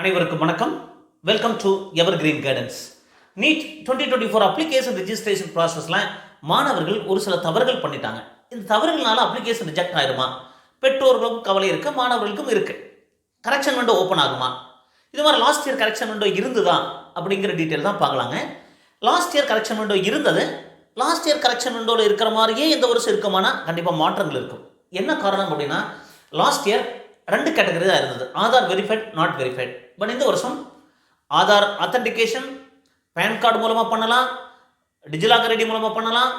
அனைவருக்கும் வணக்கம். Welcome to evergreen guidance NEET twenty twenty four application registration ப்ராசஸில் மாணவர்கள் ஒரு சில தவறுகள் பண்ணிட்டாங்க. இந்த தவறுகள்னால அப்ளிகேஷன் ரிஜெக்ட் ஆயிருமா? பெற்றோர்களுக்கும் கவலை இருக்குது மாணவர்களுக்கும் இருக்குது கரெக்ஷன் விண்டோ ஓப்பன் ஆகுமா? இது மாதிரி லாஸ்ட் இயர் கரெக்ஷன் விண்டோ இருந்ததா? அப்படிங்கிற டீட்டெயில் தான் பார்க்கலாங்க. லாஸ்ட் இயர் கரெக்ஷன் விண்டோ இருந்தது. லாஸ்ட் இயர் கரெக்ஷன் விண்டோவில் இருக்கிற மாதிரியே இந்த வருஷம் இருக்குமானா கண்டிப்பாக மாற்றங்கள் இருக்கும். என்ன காரணம் அப்படின்னா லாஸ்ட் இயர் ரெண்டு கேட்டகரி தான் இருந்தது. Aadhaar verified not verified but இந்த வருஷம் ஆதார் அத்தன்டிகேஷன் பேன் கார்டு மூலமாக பண்ணலாம் டிஜிலாக்கர் ஐடி மூலமாக பண்ணலாம்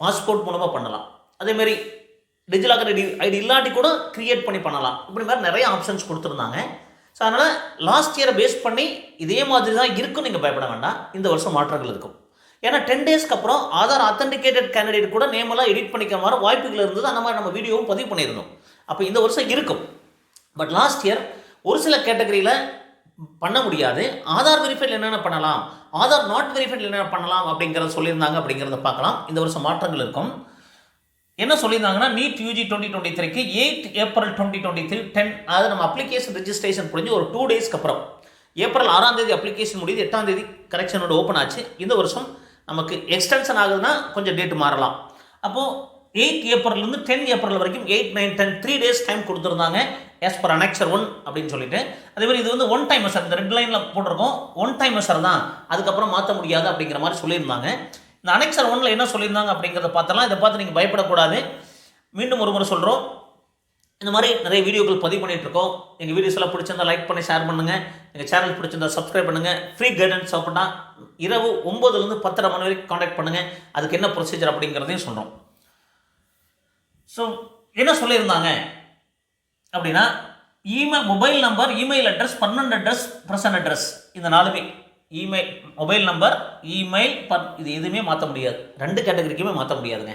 பாஸ்போர்ட் மூலமாக பண்ணலாம். அதேமாரி டிஜிலாக்கர் ஐடி ஐடி இல்லாட்டி கூட க்ரியேட் பண்ணி பண்ணலாம். இப்படி மாதிரி நிறைய ஆப்ஷன்ஸ் கொடுத்துருந்தாங்க. ஸோ அதனால் லாஸ்ட் இயரை பேஸ் பண்ணி இதே மாதிரி தான் இருக்கும் நீங்கள் பயப்பட வேண்டாம். இந்த வருஷம் மாற்றங்கள் இருக்கும். ஏன்னா டென் டேஸ்க்கு அப்புறம் ஆதார் அத்தன்டிகேட்டட் கேண்டிடேட் கூட நேமெல்லாம் எடிட் பண்ணிக்க மாதிரி வாய்ப்புகள் இருந்தது. அந்த மாதிரி நம்ம வீடியோவும் பதிவு பண்ணியிருந்தோம். அப்போ இந்த வருஷம் இருக்கும். பட் லாஸ்ட் இயர் ஒரு சில கேட்டகரியில் பண்ண முடியாது. ஆதார் வெரிஃபைட் என்னென்ன பண்ணலாம்? ஆதார் நாட் வெரிஃபைட் என்னென்ன பண்ணலாம் அப்படிங்கிறத சொல்லியிருந்தாங்க அப்படிங்கிறத பார்க்கலாம். இந்த வருஷம் மாற்றங்கள் இருக்கும். என்ன சொல்லியிருந்தாங்கன்னா நீட் யூஜி டுவெண்ட்டி டுவெண்ட்டி த்ரீக்கு eight April twenty twenty three ten அதாவது நம்ம அப்ளிகேஷன் ரெஜிஸ்ட்ரேஷன் முடிஞ்சு ஒரு டூ டேஸ்க்கு அப்புறம். ஏப்ரல் ஆறாம் தேதி அப்ளிகேஷன் முடியுது எட்டாம் தேதி கரெக்ஷனோட ஓப்பன் ஆச்சு. இந்த வருஷம் நமக்கு எக்ஸ்டென்ஷன் ஆகுதுன்னா கொஞ்சம் டேட் மாறலாம். அப்போது எயிட் ஏப்ரல்லேருந்து டென் ஏப்ரல் வரைக்கும் eight nine ten three days time கொடுத்துருந்தாங்க. எஸ் பர் அனெக்சர் ஒன் அப்படின்னு சொல்லிட்டு. அதே மாதிரி இது வந்து ஒன் டைம் மெஷர் இந்த ரெட் லைனில் போட்டிருக்கோம். ஒன் டைம் மெஷர் தான். அதுக்கப்புறம் மாற்ற முடியாது அப்படிங்கிற மாதிரி சொல்லியிருந்தாங்க. இந்த அனெக்சர் ஒன்ல என்ன சொல்லியிருந்தாங்க அப்படிங்கிறத பார்த்தலாம். இதை பார்த்து நீங்கள் பயப்படக்கூடாது. மீண்டும் ஒரு முறை சொல்கிறோம் இந்த மாதிரி நிறைய வீடியோக்கள் பதிவு பண்ணிகிட்டு இருக்கோம். எங்கள் வீடியோஸ்லாம் பிடிச்சிருந்தா லைக் பண்ணி ஷேர் பண்ணுங்கள் எங்கள் சேனல் பிடிச்சிருந்தா சப்ஸ்கிரைப் பண்ணுங்க. ஃப்ரீ கைடன்ஸ் அப்படின்னா இரவு ஒம்பதுலேருந்து பத்தரை மணி வரைக்கும் காண்டாக்ட் பண்ணுங்க. அதுக்கு என்ன ப்ரொசீஜர் அப்படிங்கிறதையும் சொல்கிறோம் ஸோ என்ன சொல்லியிருந்தாங்க? அப்படின்னா email mobile number email address பன்னெண்டு அட்ரஸ் ப்ரெசன்ட் அட்ரஸ் இந்த நாலுமே email mobile number email per இது எதுவுமே மாற்ற முடியாது. ரெண்டு கேட்டகரிக்குமே மாற்ற முடியாதுங்க.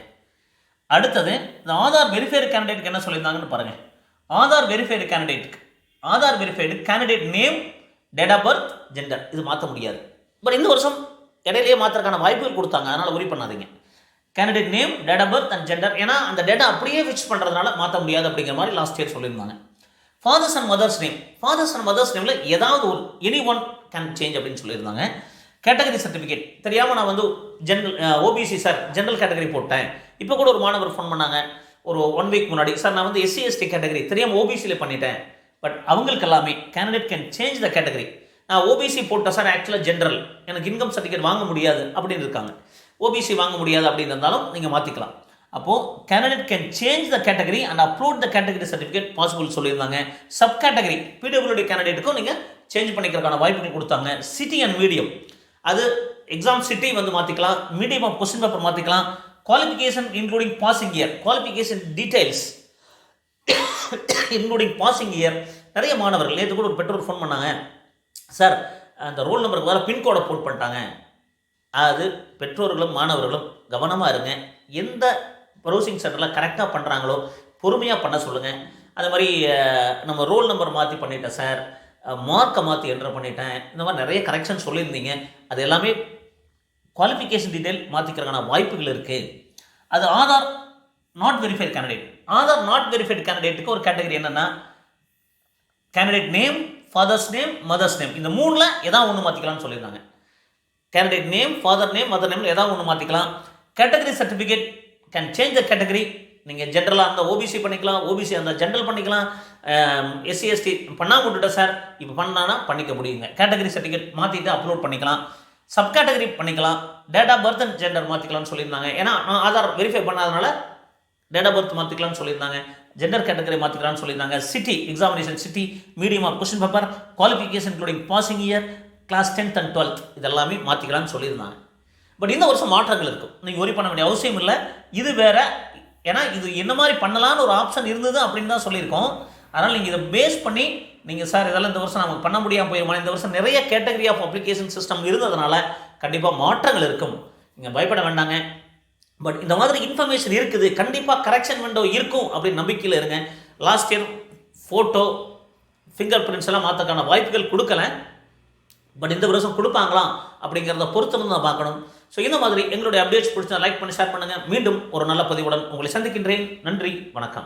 அடுத்தது இந்த ஆதார் வெரிஃபைடு கேண்டிடேட்டுக்கு என்ன சொல்லியிருந்தாங்கன்னு பாருங்கள் Aadhaar verified கேண்டிடேட்டுக்கு Aadhaar verified candidate name date of birth gender இது மாற்ற முடியாது. பட் இந்த வருஷம் இடையிலேயே மாற்றுறதுக்கான வாய்ப்புகள் கொடுத்தாங்க. அதனால் உரி பண்ணாதீங்க. Candidate name date of birth and gender ஏன்னா அந்த டேட்டா அப்படியே ஃபிக்ஸ் பண்ணுறதுனால மாற்ற முடியாது அப்படிங்கிற மாதிரி லாஸ்ட் இயர் சொல்லியிருந்தாங்க. Father's and mother's name father's and mother's நேமில் ஏதாவது ஒரு எனி ஒன் கேன் சேஞ்ச் அப்படின்னு சொல்லியிருந்தாங்க. கேட்டகரி சர்டிஃபிகேட் தெரியாமல் நான் வந்து general OBC sir general category போட்டேன். இப்போ கூட ஒரு மாணவர் ஃபோன் பண்ணாங்க. ஒரு ஒன் வீக் முன்னாடி. சார் நான் வந்து எஸ்சி எஸ்டி கேட்டகரி தெரியாமல் ஓபிசியில் பண்ணிட்டேன். பட் அவங்களுக்கு எல்லாமே candidate can change the category நான் ஓபிசி போட்டேன் சார் ஆக்சுவலாக ஜென்ரல் எனக்கு இன்கம் சர்டிஃபிகேட் வாங்க முடியாது அப்படின்னு இருக்காங்க. ஓபிசி வாங்க முடியாது அப்படின்னு இருந்தாலும் நீங்கள் மாற்றிக்கலாம் அப்போது candidate can change the category and upload the category certificate possible சொல்லியிருந்தாங்க சப் கேட்டகரி பிடபிள்யூடி கேண்டிடேட்டுக்கும் நீங்கள் சேஞ்ச் பண்ணிக்கிறதுக்கான வாய்ப்புகள் கொடுத்தாங்க. சிட்டி அண்ட் மீடியம் அது எக்ஸாம் சிட்டி வந்து மாற்றிக்கலாம் மீடியம் ஆஃப் கொஸ்டின் பேப்பர் மாற்றிக்கலாம் qualification including passing year qualification details including passing year நிறைய மாணவர்கள் நேற்று கூட ஒரு பெற்றோர் ஃபோன் பண்ணாங்க. சார் அந்த ரோல் நம்பருக்கு வேறு பின்கோடை போட் பண்ணிட்டாங்க. அது பெற்றோர்களும் மாணவர்களும் கவனமாக இருங்க. எந்த ப்ரௌசிங் சென்டரில் கரெக்டாக பண்ணுறாங்களோ பொறுமையாக பண்ண சொல்லுங்கள் அது மாதிரி நம்ம ரோல் நம்பர் மாற்றி பண்ணிட்டேன் சார் மார்க்கை மாற்றி என்ட்ரு பண்ணிட்டேன். இந்த மாதிரி நிறைய கரெக்ஷன் சொல்லியிருந்தீங்க. அது எல்லாமே குவாலிஃபிகேஷன் டீட்டெயில் மாற்றிக்கிறதுக்கான வாய்ப்புகள் இருக்குது அது Aadhaar not verified candidate Aadhaar not verified கேண்டிடேட்டுக்கு ஒரு கேட்டகரி என்னென்னா candidate name father's name mother's name இந்த மூணில் எதாவது ஒன்று மாற்றிக்கலாம்னு சொல்லியிருந்தாங்க. Candidate name father name mother name ஏதாவது ஒன்று மாற்றிக்கலாம் category certificate can change the category நீங்கள் ஜென்ரலாக அந்த ஓபிசி பண்ணிக்கலாம். ஓபிசி அந்த ஜென்ரல் பண்ணிக்கலாம். எஸ்சி எஸ்டி பண்ணாமல் விட்டுட்டேன் சார் இப்போ பண்ணானா பண்ணிக்க முடியுங்க. கேட்டகரி சர்டிஃபிகேட் மாற்றிட்டு அப்லோட் பண்ணிக்கலாம். சப் கேட்டகரி பண்ணிக்கலாம். Date of birth and gender மாற்றிக்கலாம்னு சொல்லியிருந்தாங்க. ஏன்னா நான் ஆதார் வெரிஃபை பண்ணாதனால டேட் ஆஃப் பர்த் மாற்றிக்கலாம்னு சொல்லியிருந்தாங்க. ஜெண்டர் கேட்டகரி மாற்றிக்கலாம்னு சொல்லியிருந்தாங்க. City examination city medium of question paper qualification including passing year class tenth and twelfth இதெல்லாமே மாற்றிக்கலாம்னு சொல்லியிருந்தாங்க. பட் இந்த வருஷம் மாற்றங்கள் இருக்கும். நீங்கள் ஒரி பண்ண வேண்டிய அவசியம் இல்லை. இது வேற ஏன்னா இது என்ன மாதிரி பண்ணலான்னு ஒரு ஆப்ஷன் இருந்தது அப்படின்னு தான் சொல்லியிருக்கோம். அதனால் நீங்கள் இதை பேஸ் பண்ணி நீங்கள் சார் இதெல்லாம் இந்த வருஷம் நமக்கு பண்ண முடியாமல் போயிருமா இந்த வருஷம் நிறைய கேட்டகரி ஆஃப் அப்ளிகேஷன் சிஸ்டம் இருந்ததுனால கண்டிப்பாக மாற்றங்கள் இருக்கும். நீங்கள் பயப்பட வேண்டாங்க. பட் இந்த மாதிரி இன்ஃபர்மேஷன் இருக்குது. கண்டிப்பாக கரெக்ஷன் விண்டோ இருக்கும் அப்படின்னு நம்பிக்கையில் இருங்க. Last year photo fingerprints எல்லாம் மாற்றக்கான வாய்ப்புகள் கொடுக்கல. பட் இந்த வருஷம் கொடுப்பாங்களா அப்படிங்கிறத பொறுத்து நான் பார்க்கணும். ஸோ இந்த மாதிரி எங்களுடைய அப்டேட்ஸ் பிடிச்சா லைக் பண்ணி ஷேர் பண்ணுங்கள் மீண்டும் ஒரு நல்ல பதிவுடன் உங்களை சந்திக்கின்றேன். நன்றி வணக்கம்.